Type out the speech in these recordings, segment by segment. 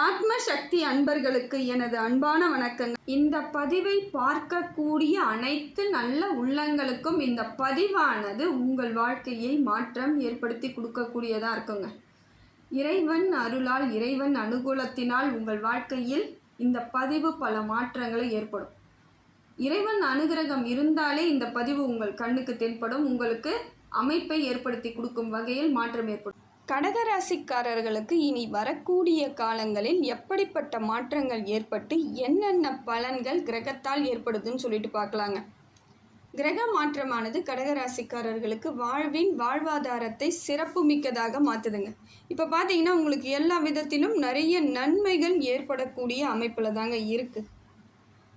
ஆத்ம சக்தி அன்பர்களுக்கு எனது அன்பான வணக்கங்கள். இந்த பதிவை பார்க்கக்கூடிய அனைத்து நல்ல உள்ளங்களுக்கும் இந்த பதிவானது உங்கள் வாழ்க்கையை மாற்றம் ஏற்படுத்தி கொடுக்கக்கூடியதாக இருக்குங்க. இறைவன் அருளால் இறைவன் அனுகூலத்தினால் உங்கள் வாழ்க்கையில் இந்த பதிவு பல மாற்றங்களை ஏற்படும். இறைவன் அனுகிரகம் இருந்தாலே இந்த பதிவு உங்கள் கண்ணுக்கு தென்படும். உங்களுக்கு அமைப்பை ஏற்படுத்தி கொடுக்கும் வகையில் மாற்றம் ஏற்படும். கடகராசிக்காரர்களுக்கு இனி வரக்கூடிய காலங்களில் எப்படிப்பட்ட மாற்றங்கள் ஏற்பட்டு என்னென்ன பலன்கள் கிரகத்தால் ஏற்படுதுன்னு சொல்லிட்டு பார்க்கலாங்க. கிரக மாற்றமானது கடகராசிக்காரர்களுக்கு வாழ்வின் வாழ்வாதாரத்தை சிறப்புமிக்கதாக மாற்றுதுங்க இப்போ பார்த்தீங்கன்னா உங்களுக்கு எல்லா விதத்திலும் நிறைய நன்மைகள் ஏற்படக்கூடிய அமைப்பில் தாங்க இருக்குது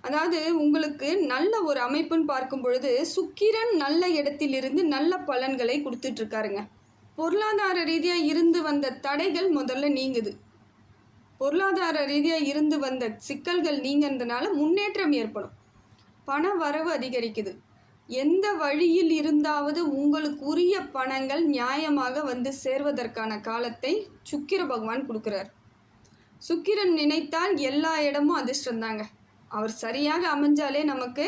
அதாவது உங்களுக்கு நல்ல ஒரு அமைப்புன்னு பார்க்கும் பொழுது சுக்கிரன் நல்ல இடத்திலிருந்து நல்ல பலன்களை கொடுத்துட்ருக்காருங்க பொருளாதார ரீதியாக இருந்து வந்த தடைகள் முதல்ல நீங்குது. பொருளாதார ரீதியாக இருந்து வந்த சிக்கல்கள் நீங்கிறதுனால முன்னேற்றம் ஏற்படும். பண வரவு அதிகரிக்குது. எந்த வழியில் இருந்தாவது உங்களுக்கு உரிய பணங்கள் நியாயமாக வந்து சேர்வதற்கான காலத்தை சுக்கிர பகவான் கொடுக்குறார். சுக்கிரன் நினைத்தால் எல்லா இடமும் அதிர்ஷ்டம் தாங்க அவர் சரியாக அமைஞ்சாலே நமக்கு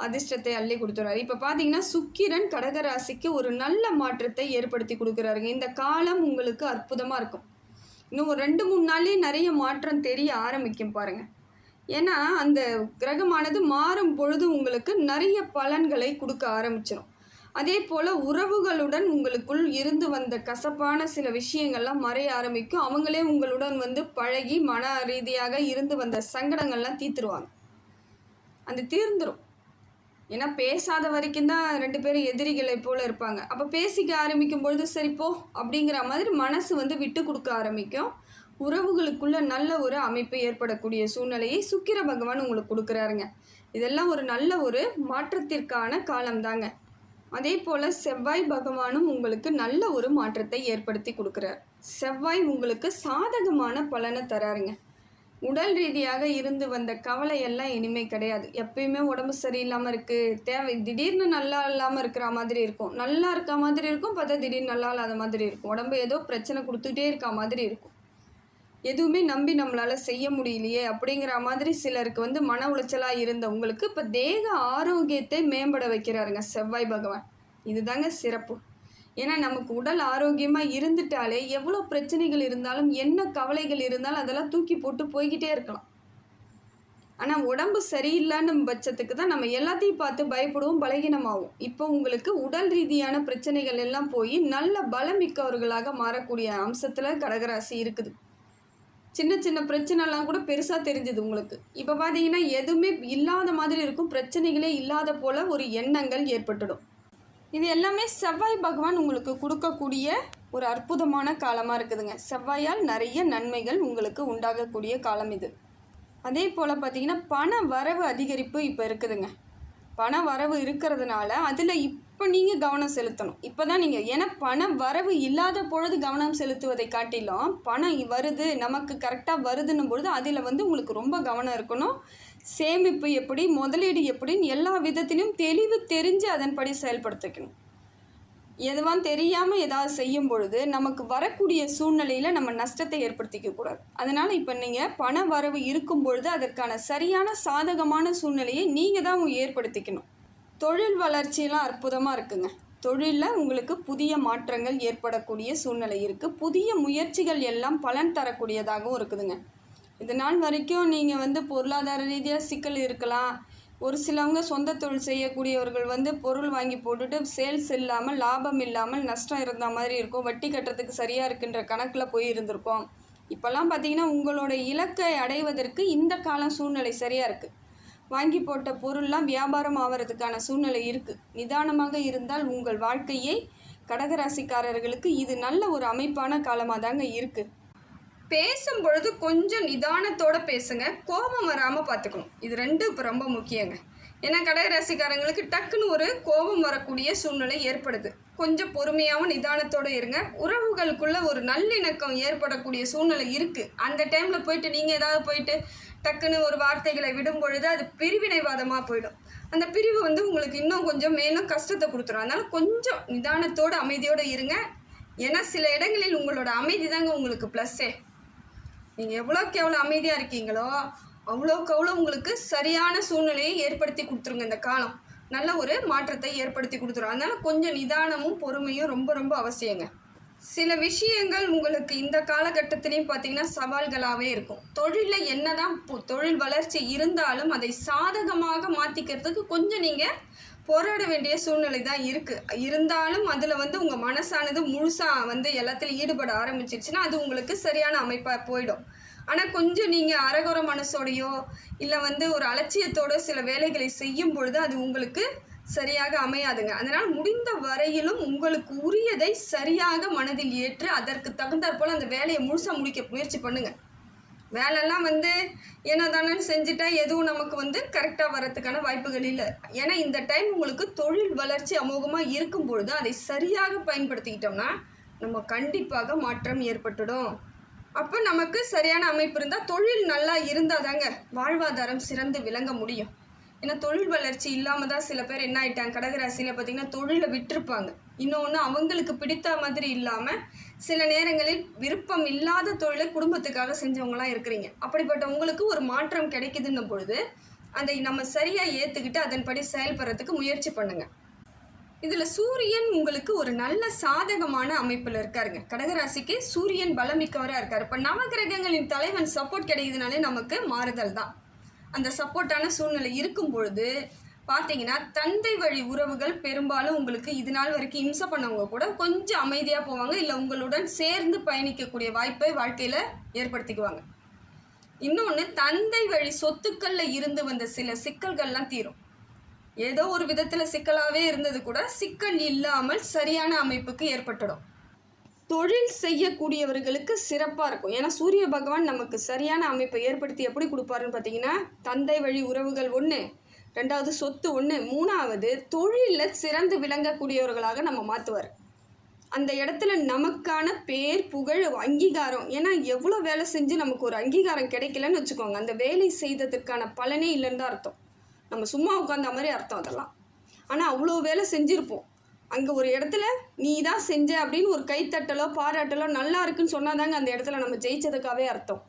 அதிர்ஷ்டத்தை அள்ளி கொடுத்துறாரு. இப்போ பார்த்தீங்கன்னா சுக்கிரன் கடகராசிக்கு ஒரு நல்ல மாற்றத்தை ஏற்படுத்தி கொடுக்குறாருங்க. இந்த காலம் உங்களுக்கு அற்புதமாக இருக்கும். இன்னும் ஒரு ரெண்டு மூணு நாள்லேயே நிறைய மாற்றம் தெரிய ஆரம்பிக்கும் பாருங்கள் ஏன்னா அந்த கிரகமானது மாறும் பொழுது உங்களுக்கு நிறைய பலன்களை கொடுக்க ஆரம்பிச்சிடும் அதே போல் உறவுகளுடன் உங்களுக்குள் இருந்து வந்த கசப்பான சில விஷயங்கள்லாம் மறைய ஆரம்பிக்கும். அவங்களே உங்களுடன் வந்து பழகி மன ரீதியாக இருந்து வந்த சங்கடங்கள்லாம் தீர்த்துருவாங்க. அந்த தீர்ந்துடும் ஏன்னா பேசாத வரைக்கும் தான் ரெண்டு பேரும் எதிரிகளை போல இருப்பாங்க. அப்போ பேசிக்க ஆரம்பிக்கும் பொழுது சரி போ அப்படிங்கிற மாதிரி மனசு வந்து விட்டு கொடுக்க ஆரம்பிக்கும். உறவுகளுக்குள்ள நல்ல ஒரு அமைப்பு ஏற்படக்கூடிய சூழ்நிலையை சுக்கிர பகவான் உங்களுக்கு கொடுக்குறாருங்க. இதெல்லாம் ஒரு நல்ல ஒரு மாற்றத்திற்கான காலம்தாங்க. அதே போல் செவ்வாய் பகவானும் உங்களுக்கு நல்ல ஒரு மாற்றத்தை ஏற்படுத்தி கொடுக்குறார். செவ்வாய் உங்களுக்கு சாதகமான பலனை தராருங்க. உடல் ரீதியாக இருந்து வந்த கவலை எல்லாம் இனிமே கிடையாது. எப்பயுமே உடம்பு சரியில்லாமல் இருக்குது தேவை திடீர்னு நல்லா இல்லாமல் இருக்கிற மாதிரி இருக்கும். நல்லா இருக்க மாதிரி இருக்கும். பார்த்தா திடீர்னு நல்லா இல்லாத மாதிரி இருக்கும். உடம்பு ஏதோ பிரச்சனை கொடுத்துட்டே இருக்க மாதிரி இருக்கும். எதுவுமே நம்பி நம்மளால் செய்ய முடியலையே அப்படிங்கிற மாதிரி சிலருக்கு வந்து மன உளைச்சலாக இருந்தவங்களுக்கு இப்போ தேக ஆரோக்கியத்தை மேம்பட வைக்கிறாருங்க செவ்வாய் பகவான். இதுதாங்க சிறப்பு. ஏன்னா நமக்கு உடல் ஆரோக்கியமாக இருந்துட்டாலே எவ்வளோ பிரச்சனைகள் இருந்தாலும் என்ன கவலைகள் இருந்தாலும் அதெல்லாம் தூக்கி போட்டு போய்கிட்டே இருக்கலாம். ஆனால் உடம்பு சரியில்லைன்னு பட்சத்துக்கு தான் நம்ம எல்லாத்தையும் பார்த்து பயப்படுவோம் பலகீனமாகும் இப்போ உங்களுக்கு உடல் ரீதியான பிரச்சனைகள் எல்லாம் போய் நல்ல பலமிக்கவர்களாக மாறக்கூடிய அம்சத்தில் கடகராசி இருக்குது. சின்ன சின்ன பிரச்சனைலாம் கூட பெருசாக தெரிஞ்சுது உங்களுக்கு. இப்போ பார்த்தீங்கன்னா எதுவுமே இல்லாத மாதிரி இருக்கும். பிரச்சனைகளே இல்லாத போல் ஒரு எண்ணங்கள் ஏற்பட்டுடும். இது எல்லாமே செவ்வாய் பகவான் உங்களுக்கு கொடுக்கக்கூடிய ஒரு அற்புதமான காலமாக இருக்குதுங்க. செவ்வாயால் நிறைய நன்மைகள் உங்களுக்கு உண்டாகக்கூடிய காலம் இது. அதே போல் பார்த்தீங்கன்னா பண வரவு அதிகரிப்பு இப்போ இருக்குதுங்க. பண வரவு இருக்கிறதுனால அதில் இப் இப்போ நீங்கள் கவனம் செலுத்தணும். இப்போ தான் நீங்கள் ஏன்னா பண வரவு இல்லாத பொழுது கவனம் செலுத்துவதை காட்டிலும் பணம் வருது நமக்கு கரெக்டாக வருதுன்னும் பொழுது அதில் வந்து உங்களுக்கு ரொம்ப கவனம் இருக்கணும். சேமிப்பு எப்படி முதலீடு எப்படின்னு எல்லா விதத்திலும் தெளிவு தெரிஞ்சு அதன்படி செயல்படுத்திக்கணும். எதுவான் தெரியாமல் ஏதாவது செய்யும் பொழுது நமக்கு வரக்கூடிய சூழ்நிலையில் நம்ம நஷ்டத்தை ஏற்படுத்திக்க கூடாது. அதனால் இப்போ நீங்கள் பண வரவு இருக்கும் பொழுது அதற்கான சரியான சாதகமான சூழ்நிலையை நீங்கள் தான் ஏற்படுத்திக்கணும். தொழில் வளர்ச்சியெல்லாம் அற்புதமாக இருக்குங்க. தொழிலில் உங்களுக்கு புதிய மாற்றங்கள் ஏற்படக்கூடிய சூழ்நிலை இருக்குது புதிய முயற்சிகள் எல்லாம் பலன் தரக்கூடியதாகவும் இருக்குதுங்க. இது நாள் வரைக்கும் நீங்கள் வந்து பொருளாதார ரீதியாக சிக்கல் இருக்கலாம். ஒரு சிலவங்க சொந்த தொழில் செய்யக்கூடியவர்கள் வந்து பொருள் வாங்கி போட்டுட்டு சேல்ஸ் இல்லாமல் லாபம் இல்லாமல் நஷ்டம் இருந்த மாதிரி இருக்கும். வட்டி கட்டுறதுக்கு சரியாக இருக்குன்ற கணக்கில் போய் இருந்திருக்கோம். இப்போல்லாம் பார்த்தீங்கன்னா உங்களோட இலக்கை அடைவதற்கு இந்த காலம் சூழ்நிலை சரியாக இருக்குது வாங்கி போட்ட பொருள்லாம் வியாபாரம் ஆகிறதுக்கான சூழ்நிலை இருக்குது நிதானமாக இருந்தால் உங்கள் வாழ்க்கையை கடகராசிக்காரர்களுக்கு இது நல்ல ஒரு அமைப்பான காலமாக தாங்க இருக்குது பேசும் பொழுது கொஞ்சம் நிதானத்தோட பேசுங்க. கோபம் வராமல் பார்த்துக்கணும் இது ரெண்டும் இப்போ ரொம்ப முக்கியங்க. ஏன்னா கடகராசிக்காரங்களுக்கு டக்குன்னு ஒரு கோபம் வரக்கூடிய சூழ்நிலை ஏற்படுது. கொஞ்சம் பொறுமையாகவும் நிதானத்தோடு இருங்க. உறவுகளுக்குள்ள ஒரு நல்லிணக்கம் ஏற்படக்கூடிய சூழ்நிலை இருக்குது அந்த டைமில் போயிட்டு நீங்கள் ஏதாவது போயிட்டு டக்குன்னு ஒரு வார்த்தைகளை விடும் பொழுது அது பிரிவினைவாதமாக போயிடும். அந்த பிரிவு வந்து உங்களுக்கு இன்னும் கொஞ்சம் மேலும் கஷ்டத்தை கொடுத்துரும். அதனால் கொஞ்சம் நிதானத்தோடு அமைதியோடு இருங்க. ஏன்னா சில இடங்களில் உங்களோட அமைதி தாங்க உங்களுக்கு ப்ளஸ்ஸே நீங்கள் எவ்வளோக்கு எவ்வளோ அமைதியாக இருக்கீங்களோ அவ்வளோக்கு அவ்வளோ உங்களுக்கு சரியான சூழ்நிலையை ஏற்படுத்தி கொடுத்துருங்க இந்த காலம். நல்ல ஒரு மாற்றத்தை ஏற்படுத்தி கொடுத்துரும். அதனால் கொஞ்சம் நிதானமும் பொறுமையும் ரொம்ப ரொம்ப அவசியங்க. சில விஷயங்கள் உங்களுக்கு இந்த காலகட்டத்திலையும் பார்த்தீங்கன்னா சவால்களாகவே இருக்கும். தொழிலில் என்னதான் தொழில் வளர்ச்சி இருந்தாலும் அதை சாதகமாக மாற்றிக்கிறதுக்கு கொஞ்சம் நீங்கள் போராட வேண்டிய சூழ்நிலை தான் இருக்குது இருந்தாலும் அதில் வந்து உங்கள் மனசானது முழுசாக வந்து எல்லாத்துலையும் ஈடுபட ஆரம்பிச்சிருச்சுன்னா அது உங்களுக்கு சரியான அமைப்பாக போயிடும். ஆனால் கொஞ்சம் நீங்கள் அரகுர மனசோடையோ இல்லை வந்து ஒரு அலட்சியத்தோட சில வேலைகளை செய்யும் பொழுது அது உங்களுக்கு சரியாக அமையாதுங்க. அதனால் முடிந்த வரையிலும் உங்களுக்கு உரியதை சரியாக மனதில் ஏற்று அதற்கு தகுந்தாற் போல் அந்த வேலையை முழுசாக முடிக்க முயற்சி பண்ணுங்கள் வேலைலாம் வந்து என்ன தானே செஞ்சுட்டா எதுவும் நமக்கு வந்து கரெக்டாக வரதுக்கான வாய்ப்புகள் இல்லை. ஏன்னா இந்த டைம் உங்களுக்கு தொழில் வளர்ச்சி அமோகமாக இருக்கும் பொழுது அதை சரியாக பயன்படுத்திக்கிட்டோம்னா நம்ம கண்டிப்பாக மாற்றம் ஏற்பட்டுடும். அப்போ நமக்கு சரியான அமைப்பு இருந்தால் தொழில் நல்லா இருந்தால் தாங்க வாழ்வாதாரம் சிறந்து விளங்க முடியும். ஏன்னா தொழில் வளர்ச்சி இல்லாமல் தான் சில பேர் என்ன ஆயிட்டாங்க? கடகராசியில் பார்த்தீங்கன்னா தொழிலை விட்டுருப்பாங்க. இன்னொன்று அவங்களுக்கு பிடித்த மாதிரி இல்லாமல் சில நேரங்களில் விருப்பம் இல்லாத தொழிலை குடும்பத்துக்காக செஞ்சவங்களாம் இருக்கிறீங்க. அப்படிப்பட்ட உங்களுக்கு ஒரு மாற்றம் கிடைக்குதுன்னும் பொழுது அதை நம்ம சரியாக ஏற்றுக்கிட்டு அதன்படி செயல்படுறதுக்கு முயற்சி பண்ணுங்கள் இதில் சூரியன் உங்களுக்கு ஒரு நல்ல சாதகமான அமைப்பில் இருக்காருங்க. கடகராசிக்கு சூரியன் பலமிக்கவராக இருக்கார். இப்போ நவகிரகங்களின் தலைவன் சப்போர்ட் கிடைக்குதுனாலே நமக்கு மாறுதல் தான். அந்த சப்போர்ட்டான சூழ்நிலை இருக்கும் பொழுது பார்த்தீங்கன்னா தந்தை வழி உறவுகள் பெரும்பாலும் உங்களுக்கு இது நாள் வரைக்கும் இம்சை பண்ணவங்க கூட கொஞ்சம் அமைதியாக போவாங்க. இல்லை உங்களுடன் சேர்ந்து பயணிக்கக்கூடிய வாய்ப்பை வாழ்க்கையில் ஏற்படுத்திக்குவாங்க. இன்னொன்று தந்தை வழி சொத்துக்களில் இருந்து வந்த சில சிக்கல்கள்லாம் தீரும். ஏதோ ஒரு விதத்தில் சிக்கலாகவே இருந்தது கூட சிக்கல் இல்லாமல் சரியான அமைப்புக்கு ஏற்பட்டுடும். தொழில் செய்யக்கூடியவர்களுக்கு சிறப்பாக இருக்கும். ஏன்னா சூரிய பகவான் நமக்கு சரியான அமைப்பை ஏற்படுத்தி எப்படி கொடுப்பாருன்னு பார்த்தீங்கன்னா தந்தை வழி உறவுகள் ஒன்று ரெண்டாவது சொத்து ஒன்று மூணாவது தொழிலில் சிறந்து விளங்கக்கூடியவர்களாக நம்ம மாற்றுவார் அந்த இடத்துல நமக்கான பேர் புகழ் அங்கீகாரம் ஏன்னா எவ்வளோ வேலை செஞ்சு நமக்கு ஒரு அங்கீகாரம் கிடைக்கலன்னு வச்சுக்கோங்க. அந்த வேலை செய்ததற்கான பலனே இல்லைன்னு தான் அர்த்தம். நம்ம சும்மா உட்காந்த மாதிரி அர்த்தம் அதெல்லாம். ஆனால் அவ்வளோ வேலை செஞ்சுருப்போம். அங்கே ஒரு இடத்துல நீ தான் செஞ்ச அப்படின்னு ஒரு கைத்தட்டலோ பாராட்டலோ நல்லா இருக்குன்னு சொன்னாதாங்க அந்த இடத்துல நம்ம ஜெயிச்சதுக்காகவே அர்த்தம்.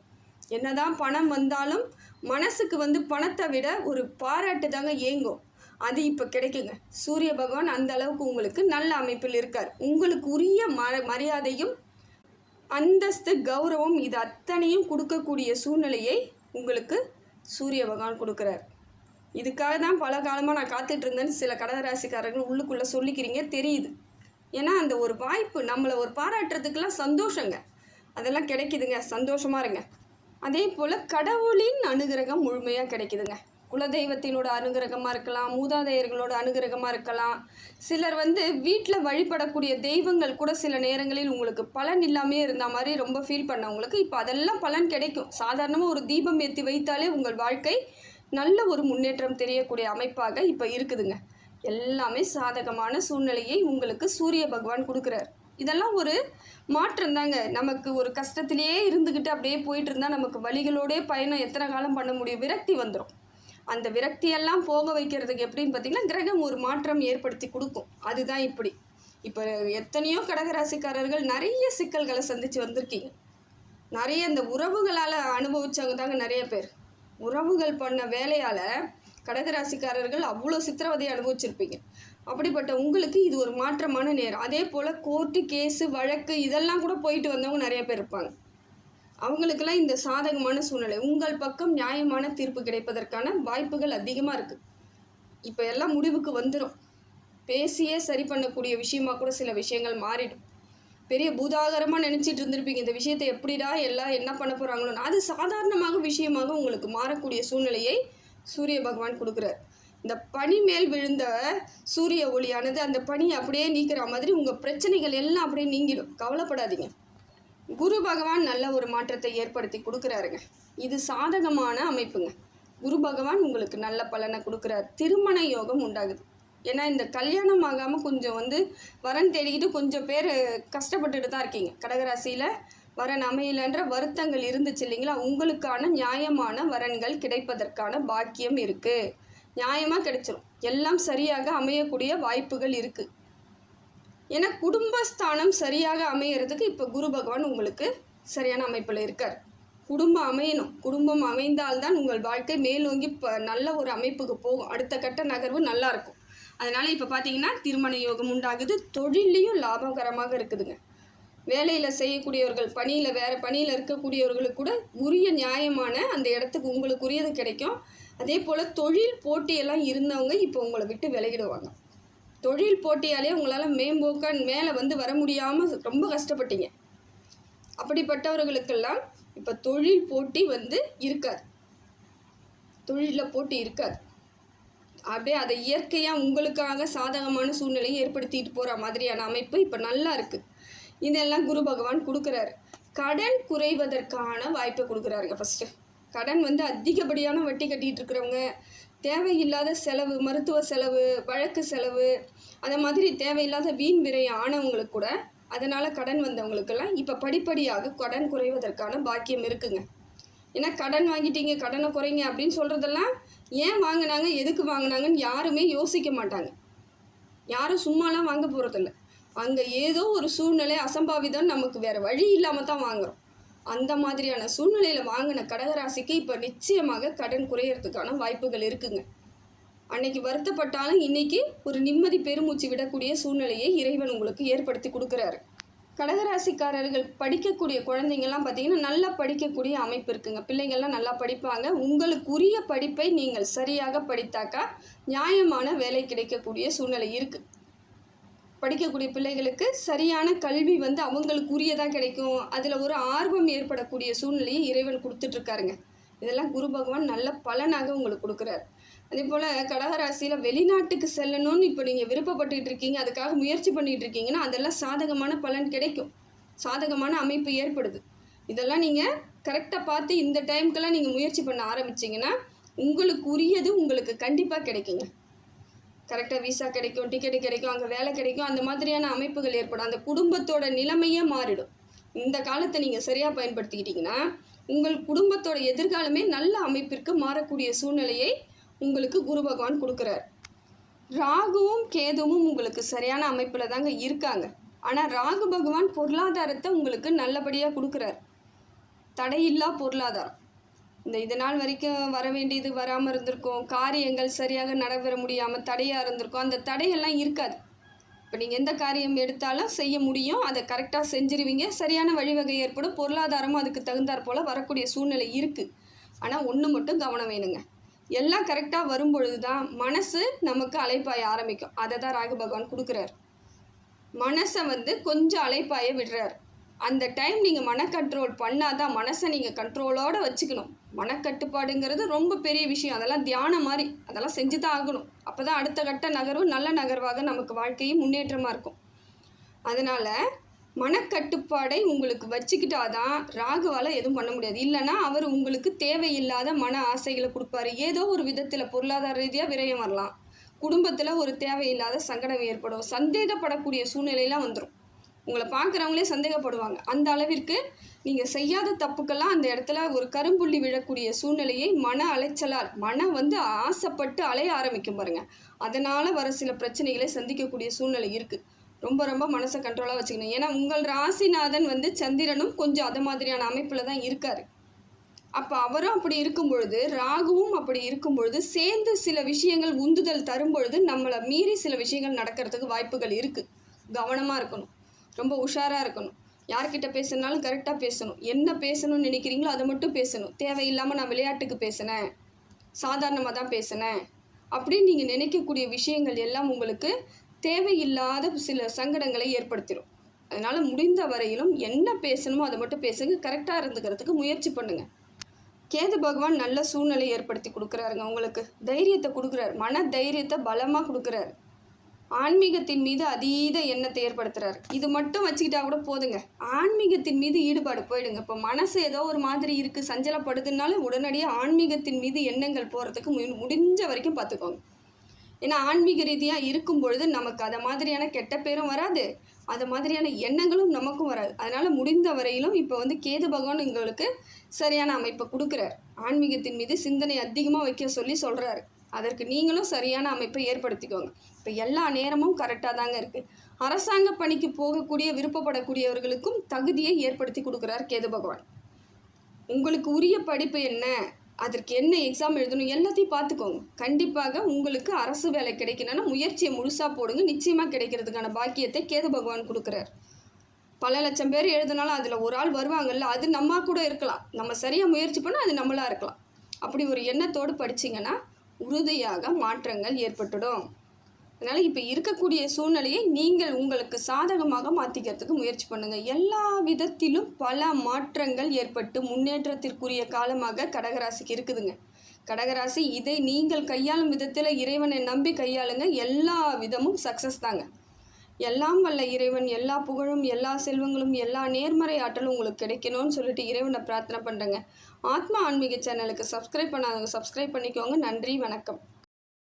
என்னதான் பணம் வந்தாலும் மனசுக்கு வந்து பணத்தை விட ஒரு பாராட்டு தாங்க ஏங்கும். அது இப்போ கிடைக்குங்க. சூரிய பகவான் அந்த அளவுக்கு உங்களுக்கு நல்ல அமைப்பில் இருக்கார். உங்களுக்கு உரிய ம மரியாதையும் அந்தஸ்து கௌரவம் இது அத்தனையும் கொடுக்கக்கூடிய சூழ்நிலையை உங்களுக்கு சூரிய பகவான் கொடுக்குறார். இதுக்காக தான் பல காலமாக நான் காத்துட்டு இருந்தேன்னு சில கடகராசிக்காரர்கள் உள்ளுக்குள்ளே சொல்லிக்கிறீங்க தெரியுது. ஏன்னா அந்த ஒரு வாய்ப்பு நம்மளை ஒரு பாராட்டுறதுக்கெல்லாம் சந்தோஷங்க. அதெல்லாம் கிடைக்குதுங்க. சந்தோஷமாக இருங்க. அதே போல் கடவுளின் அனுகிரகம் முழுமையாக கிடைக்குதுங்க. குலதெய்வத்தினோட அனுகிரகமாக இருக்கலாம் மூதாதையர்களோட அனுகிரகமாக இருக்கலாம். சிலர் வந்து வீட்டில் வழிபடக்கூடிய தெய்வங்கள் கூட சில நேரங்களில் உங்களுக்கு பலன் இல்லாமே இருந்த மாதிரி ரொம்ப ஃபீல் பண்ணவங்களுக்கு இப்போ அதெல்லாம் பலன் கிடைக்கும். சாதாரணமாக ஒரு தீபம் ஏற்றி வைத்தாலே உங்கள் வாழ்க்கை நல்ல ஒரு முன்னேற்றம் தெரியக்கூடிய அமைப்பாக இப்போ இருக்குதுங்க. எல்லாமே சாதகமான சூழ்நிலையை உங்களுக்கு சூரிய பகவான் கொடுக்குறார். இதெல்லாம் ஒரு மாற்றம் தாங்க நமக்கு ஒரு கஷ்டத்திலேயே இருந்துக்கிட்டு அப்படியே போயிட்டு இருந்தால் நமக்கு வழிகளோடே பயணம் எத்தனை காலம் பண்ண முடியும்? விரக்தி வந்துடும் அந்த விரக்தியெல்லாம் போக வைக்கிறதுக்கு எப்படின்னு பார்த்தீங்கன்னா கிரகம் ஒரு மாற்றம் ஏற்படுத்தி கொடுக்கும். அதுதான் இப்படி. இப்போ எத்தனையோ கடகராசிக்காரர்கள் நிறைய சிக்கல்களை சந்தித்து வந்திருக்கீங்க. நிறைய இந்த உறவுகளால் அனுபவித்தவங்க தாங்க நிறைய பேர். உறவுகள் பண்ண வேலையால் கடகராசிக்காரர்கள் அவ்வளோ சித்திரவதையை அனுபவிச்சிருப்பீங்க. அப்படிப்பட்ட உங்களுக்கு இது ஒரு மாற்றமான நேரம். அதே போல் கோர்ட்டு கேஸு வழக்கு இதெல்லாம் கூட போயிட்டு வந்தவங்க நிறைய பேர் இருப்பாங்க. அவங்களுக்கெல்லாம் இந்த சாதகமான சூழ்நிலை. உங்கள் பக்கம் நியாயமான தீர்ப்பு கிடைப்பதற்கான வாய்ப்புகள் அதிகமாக இருக்குது இப்போ எல்லாம் முடிவுக்கு வந்துடும் பேசியே சரி பண்ணக்கூடிய விஷயமா கூட சில விஷயங்கள் மாறிடும். பெரிய பூதாகரமாக நினச்சிட்டு இருந்திருப்பீங்க இந்த விஷயத்தை எப்படிடா எல்லாம் என்ன பண்ண போகிறாங்களோ அது சாதாரணமாக விஷயமாக உங்களுக்கு மாறக்கூடிய சூழ்நிலையை சூரிய பகவான் கொடுக்குறார். இந்த பனி மேல் விழுந்த சூரிய ஒளியானது அந்த பனி அப்படியே நீக்கிற மாதிரி உங்கள் பிரச்சனைகள் எல்லாம் அப்படியே நீங்கிடும். கவலைப்படாதீங்க. குரு பகவான் நல்ல ஒரு மாற்றத்தை ஏற்படுத்தி கொடுக்குறாருங்க. இது சாதகமான அமைப்புங்க. குரு பகவான் உங்களுக்கு நல்ல பலனை கொடுக்குறார். திருமண யோகம் உண்டாகுது. ஏன்னா இந்த கல்யாணம் ஆகாமல் கொஞ்சம் வந்து வரன் தேடிக்கிட்டு கொஞ்சம் பேர் கஷ்டப்பட்டுட்டு தான் இருக்கீங்க. கடகராசியில் வரன் அமையலன்ற வருத்தங்கள் இருந்துச்சு இல்லைங்களா? உங்களுக்கான நியாயமான வரன்கள் கிடைப்பதற்கான பாக்கியம் இருக்குது நியாயமாக கிடைச்சிரும். எல்லாம் சரியாக அமையக்கூடிய வாய்ப்புகள் இருக்குது ஏன்னா குடும்பஸ்தானம் சரியாக அமையறதுக்கு இப்போ குரு பகவான் உங்களுக்கு சரியான அமைப்பில் இருக்கார். குடும்பம் அமையணும். குடும்பம் அமைந்தால்தான் உங்கள் வாழ்க்கை மேலோங்கி ப நல்ல ஒரு அமைப்புக்கு போகும். அடுத்த கட்ட நகர்வு நல்லாயிருக்கும் அதனால் இப்போ பார்த்தீங்கன்னா திருமண யோகம் உண்டாகுது. தொழிலையும் லாபகரமாக இருக்குதுங்க. வேலையில் செய்யக்கூடியவர்கள் பணியில் வேறு பணியில் இருக்கக்கூடியவர்களுக்கு கூட உரிய நியாயமான அந்த இடத்துக்கு உங்களுக்கு உரியது கிடைக்கும். அதே போல் தொழில் போட்டியெல்லாம் இருந்தவங்க இப்போ உங்களை விட்டு விலகிடுவாங்க. தொழில் போட்டியாலே உங்களால் மேம்போக்க மேலே வந்து வர முடியாமல் ரொம்ப கஷ்டப்பட்டீங்க. அப்படிப்பட்டவர்களுக்கெல்லாம் இப்போ தொழில் போட்டி வந்து இருக்காது. தொழிலில் போட்டி இருக்காது. அப்படியே அதை இயற்கையாக உங்களுக்காக சாதகமான சூழ்நிலையை ஏற்படுத்திட்டு போகிற மாதிரியான அமைப்பு இப்போ நல்லா இருக்குது இதெல்லாம் குரு பகவான் கொடுக்குறாரு. கடன் குறைவதற்கான வாய்ப்பை கொடுக்குறாருங்க ஃபஸ்ட்டு கடன் வந்து அதிகப்படியான வட்டி கட்டிகிட்டு இருக்கிறவங்க தேவையில்லாத செலவு மருத்துவ செலவு வழக்கு செலவு அந்த மாதிரி தேவையில்லாத வீண் விரை ஆனவங்களுக்கு கூட அதனால் கடன் வந்தவங்களுக்கெல்லாம் இப்போ படிப்படியாக கடன் குறைவதற்கான பாக்கியம் இருக்குங்க. ஏன்னா கடன் வாங்கிட்டீங்க கடனை குறைங்க அப்படின்னு சொல்கிறதெல்லாம் ஏன் வாங்கினாங்க எதுக்கு வாங்கினாங்கன்னு யாருமே யோசிக்க மாட்டாங்க. யாரும் சும்மாலாம் வாங்க போகிறதில்ல அங்கே ஏதோ ஒரு சூழ்நிலை அசம்பாவிதம் நமக்கு வேறு வழி இல்லாமல் தான் வாங்குகிறோம் அந்த மாதிரியான சூழ்நிலையில் வாங்கின கடகராசிக்கு இப்போ நிச்சயமாக கடன் குறையறதுக்கான வாய்ப்புகள் இருக்குங்க. அன்னைக்கு வருத்தப்பட்டாலும் இன்னைக்கு ஒரு நிம்மதி பெருமூச்சு விடக்கூடிய சூழ்நிலையை இறைவன் உங்களுக்கு ஏற்படுத்தி கொடுக்குறாரு. கடகராசிக்காரர்கள் படிக்கக்கூடிய குழந்தைங்கள்லாம் பார்த்தீங்கன்னா நல்லா படிக்கக்கூடிய அமைப்பு இருக்குங்க. பிள்ளைங்கள்லாம் நல்லா படிப்பாங்க. உங்களுக்குரிய படிப்பை நீங்கள் சரியாக படித்தாக்கா நியாயமான வேலை கிடைக்கக்கூடிய சூழ்நிலை இருக்குது படிக்கக்கூடிய பிள்ளைகளுக்கு சரியான கல்வி வந்து அவங்களுக்கு உரியதாக கிடைக்கும். அதில் ஒரு ஆர்வம் ஏற்படக்கூடிய சூழ்நிலையை இறைவன் கொடுத்துட்ருக்காருங்க இதெல்லாம் குரு பகவான் நல்ல பலனாக உங்களுக்கு கொடுக்குறாரு. அதே போல் கடகராசியில் வெளிநாட்டுக்கு செல்லணும்னு இப்போ நீங்கள் விருப்பப்பட்டுட்டு இருக்கீங்க அதுக்காக முயற்சி பண்ணிகிட்டு இருக்கீங்கன்னா அதெல்லாம் சாதகமான பலன் கிடைக்கும். சாதகமான அமைப்பு ஏற்படுது. இதெல்லாம் நீங்கள் கரெக்டாக பார்த்து இந்த டைமுக்கெல்லாம் நீங்கள் முயற்சி பண்ண ஆரம்பிச்சிங்கன்னா உங்களுக்கு உரியது உங்களுக்கு கண்டிப்பாக கிடைக்குங்க. கரெக்டாக விசா கிடைக்கும் டிக்கெட்டு கிடைக்கும் அங்கே வேலை கிடைக்கும் அந்த மாதிரியான அமைப்புகள் ஏற்படும். அந்த குடும்பத்தோட நிலைமையே மாறிடும். இந்த காலத்தை நீங்கள் சரியாக பயன்படுத்திக்கிட்டிங்கன்னா உங்கள் குடும்பத்தோட எதிர்காலமே நல்ல அமைப்பிற்கு மாறக்கூடிய சூழ்நிலையை உங்களுக்கு குரு பகவான் கொடுக்குறார். ராகுவும் கேதுவும் உங்களுக்கு சரியான அமைப்பில் தாங்க இருக்காங்க. ஆனால் ராகு பகவான் பொருளாதாரத்தை உங்களுக்கு நல்லபடியாக கொடுக்குறார். தடையில்லா பொருளாதாரம். இந்த இது நாள் வரைக்கும் வர வேண்டியது வராமல் இருந்திருக்கும். காரியங்கள் சரியாக நடைபெற முடியாமல் தடையாக இருந்திருக்கும். அந்த தடையெல்லாம் இருக்காது. இப்போ நீங்கள் எந்த காரியம் எடுத்தாலும் செய்ய முடியும். அதை கரெக்டாக செஞ்சிருவீங்க. சரியான வழிவகை ஏற்படும். பொருளாதாரமும் அதுக்கு தகுந்தாற் போல் வரக்கூடிய சூழ்நிலை இருக்குது ஆனால் ஒன்று மட்டும் கவனம் வேணுங்க. எல்லாம் கரெக்டாக வரும்பொழுது தான் மனசு நமக்கு அலைப்பாய ஆரம்பிக்கும். அதை தான் ராகு பகவான் கொடுக்குறாரு. மனசை வந்து கொஞ்சம் அலைப்பாய விடுறாரு. அந்த டைம் நீங்கள் மன கண்ட்ரோல் பண்ணாதான் மனசை நீங்கள் கண்ட்ரோலோடு வச்சுக்கணும். மனக்கட்டுப்பாடுங்கிறது ரொம்ப பெரிய விஷயம். அதெல்லாம் தியானம் மாதிரி. அதெல்லாம் செஞ்சு தான் ஆகணும். அப்போ தான் அடுத்த கட்ட நகர்வு நல்ல நகர்வாக நமக்கு வாழ்க்கையும் முன்னேற்றமாக இருக்கும். அதனால் மனக்கட்டுப்பாடை உங்களுக்கு வச்சுக்கிட்டாதான் ராகுவால் எதுவும் பண்ண முடியாது. இல்லைன்னா அவர் உங்களுக்கு தேவையில்லாத மன ஆசைகளை கொடுப்பாரு. ஏதோ ஒரு விதத்தில் பொருளாதார ரீதியாக விரயம் வரலாம். குடும்பத்தில் ஒரு தேவையில்லாத சங்கடம் ஏற்படும். சந்தேகப்படக்கூடிய சூழ்நிலையெல்லாம் வந்துடும் உங்களை பார்க்குறவங்களே சந்தேகப்படுவாங்க. அந்த அளவிற்கு நீங்கள் செய்யாத தப்புக்கெல்லாம் அந்த இடத்துல ஒரு கரும்புள்ளி விழக்கூடிய சூழ்நிலையை மன அலைச்சலால் மனம் வந்து ஆசைப்பட்டு அலைய ஆரம்பிக்கும் பாருங்கள் அதனால் வர சில பிரச்சனைகளை சந்திக்கக்கூடிய சூழ்நிலை இருக்குது ரொம்ப ரொம்ப மனசை கண்ட்ரோலாக வச்சுக்கணும். ஏன்னா உங்கள் ராசிநாதன் வந்து சந்திரனும் கொஞ்சம் அது மாதிரியான அமைப்பில் தான் இருக்கார். அப்போ அவரும் அப்படி இருக்கும் பொழுது ராகுவும் அப்படி இருக்கும் பொழுது சேர்ந்து சில விஷயங்கள் உந்துதல் தரும் பொழுது நம்மளை மீறி சில விஷயங்கள் நடக்கிறதுக்கு வாய்ப்புகள் இருக்குது கவனமாக இருக்கணும். ரொம்ப உஷாராக இருக்கணும். யார்கிட்ட பேசுனாலும் கரெக்டாக பேசணும். என்ன பேசணும்னு நினைக்கிறீங்களோ அதை மட்டும் பேசணும். தேவையில்லாமல் நான் விளையாட்டுக்கு பேசினேன். சாதாரணமாக தான் பேசினேன். அப்படின்னு நீங்கள் நினைக்கக்கூடிய விஷயங்கள் எல்லாம் உங்களுக்கு தேவையில்லாத சில சங்கடங்களை ஏற்படுத்திடும் அதனால் முடிந்த வரையிலும் என்ன பேசணுமோ அதை மட்டும் பேசுங்க கரெக்டாக இருந்துக்கிறதுக்கு முயற்சி பண்ணுங்கள் கேது பகவான் நல்ல சூழ்நிலை ஏற்படுத்தி கொடுக்குறாருங்க உங்களுக்கு. தைரியத்தை கொடுக்குறாரு மன தைரியத்தை பலமாக கொடுக்குறாரு. ஆன்மீகத்தின் மீது அதீத எண்ணத்தை ஏற்படுத்துகிறார் இது மட்டும் வச்சுக்கிட்டா கூட போதுங்க. ஆன்மீகத்தின் மீது ஈடுபாடு போயிடுங்க. இப்போ மனசு ஏதோ ஒரு மாதிரி இருக்குது சஞ்சலப்படுதுனாலும் உடனடியாக ஆன்மீகத்தின் மீது எண்ணங்கள் போகிறதுக்கு முடிஞ்ச வரைக்கும் பார்த்துக்கோங்க. ஏன்னா ஆன்மீக ரீதியாக இருக்கும் பொழுது நமக்கு அதை மாதிரியான கெட்ட பேரும் வராது. அது மாதிரியான எண்ணங்களும் நமக்கும் வராது. அதனால் முடிந்த வரையிலும் இப்போ வந்து கேது பகவான் எங்களுக்கு சரியான அமைப்பை கொடுக்குறார். ஆன்மீகத்தின் மீது சிந்தனை அதிகமாக வைக்க சொல்லி சொல்கிறாரு அதற்கு நீங்களும் சரியான அமைப்பை ஏற்படுத்திக்கோங்க. இப்போ எல்லா நேரமும் கரெக்டாக தாங்க இருக்குது அரசாங்க பணிக்கு போகக்கூடிய விருப்பப்படக்கூடியவர்களுக்கும் தகுதியை ஏற்படுத்தி கொடுக்குறார் கேது பகவான். உங்களுக்கு உரிய படிப்பு என்ன? அதற்கு என்ன எக்ஸாம் எழுதணும் எல்லாத்தையும் பார்த்துக்கோங்க. கண்டிப்பாக உங்களுக்கு அரசு வேலை கிடைக்கணும்னா முயற்சியை முழுசாக போடுங்க. நிச்சயமாக கிடைக்கிறதுக்கான பாக்கியத்தை கேது பகவான் கொடுக்குறார். பல லட்சம் பேர் எழுதினாலும் அதில் ஒரு ஆள் வருவாங்கல்ல அது நம்ம கூட இருக்கலாம். நம்ம சரியாக முயற்சி பண்ணால் அது நம்மளாக இருக்கலாம். அப்படி ஒரு எண்ணத்தோடு படிச்சிங்கன்னா உறுதியாக மாற்றங்கள் ஏற்பட்டுடும். அதனால் இப்போ இருக்கக்கூடிய சூழ்நிலையை நீங்கள் உங்களுக்கு சாதகமாக மாற்றிக்கிறதுக்கு முயற்சி பண்ணுங்கள் எல்லா விதத்திலும் பல மாற்றங்கள் ஏற்பட்டு முன்னேற்றத்திற்குரிய காலமாக கடகராசிக்கு இருக்குதுங்க. கடகராசி இதை நீங்கள் கையாளும் விதத்தில் இறைவனை நம்பி கையாளுங்க. எல்லா விதமும் சக்ஸஸ் தாங்க. எல்லாம் வல்ல இறைவன் எல்லா புகழும் எல்லா செல்வங்களும் எல்லா நேர்மறை ஆற்றலும் உங்களுக்கு கிடைக்கணும்னு சொல்லிட்டு இறைவனை பிரார்த்தனை பண்ணுறேங்க ஆத்மா ஆன்மீக சேனலுக்கு சப்ஸ்கிரைப் பண்ணாதவங்க சப்ஸ்கிரைப் பண்ணிக்கோங்க. நன்றி வணக்கம்.